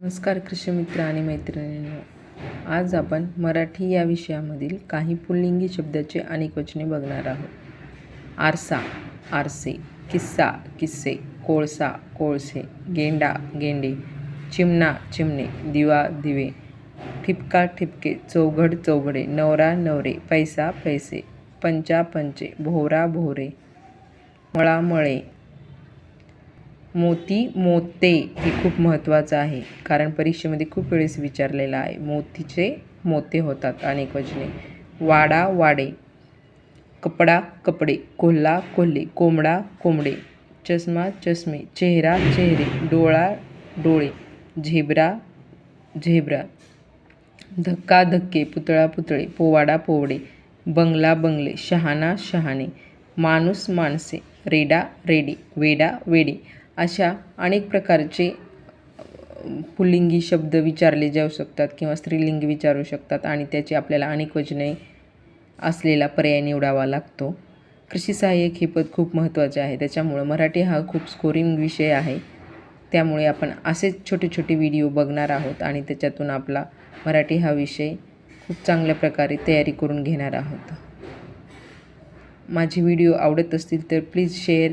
नमस्कार कृषी मित्र आणि मैत्रिणींनो. आज आपण मराठी या विषयामधील काही पुल्लिंगी शब्दाचे अनेक वचने बघणार आहोत. आरसा आरसे किस्सा किस्से कोळसा कोळसे गेंडा गेंडे चिमणा चिमणे दिवा दिवे ठिपका ठिपके चौघड चौघडे नवरा नवरे पैसा पैसे पंचा पंचे भोवरा भोवरे मळा मळे मोती मोते हे खूप महत्त्वाचं आहे. कारण परीक्षेमध्ये खूप वेळेस विचारलेलं आहे. मोतीचे मोते होतात अनेक वचने. वाडा वाडे. कपडा कपडे. कोल्हा कोल्हे. कोंबडा कोंबडे. चष्मा चष्मे. चेहरा चेहरे. डोळा डोळे. Zebra zebra. धक्का धक्के. पुतळा पुतळे. पोवाडा पोवडे. बंगला बंगले. शहाणा शहाणे. माणूस माणसे. रेडा रेडी. वेडा वेडे. अशा अनेक प्रकारचे पुल्लिंगी शब्द विचारले जाऊ शकतात किंवा स्त्रीलिंगी विचारू शकतात आणि त्याची आपल्याला अनेक वचने असलेला पर्याय निवडावा लागतो. कृषी सहाय्यक हे पद खूप महत्त्वाचे आहे. त्याच्यामुळं मराठी हा खूप स्कोरिंग विषय आहे. त्यामुळे आपण असेच छोटे छोटे व्हिडिओ बघणार आहोत आणि त्याच्यातून आपला मराठी हा विषय खूप चांगल्या प्रकारे तयारी करून घेणार आहोत. माझे व्हिडिओ आवडत असतील तर प्लीज शेअर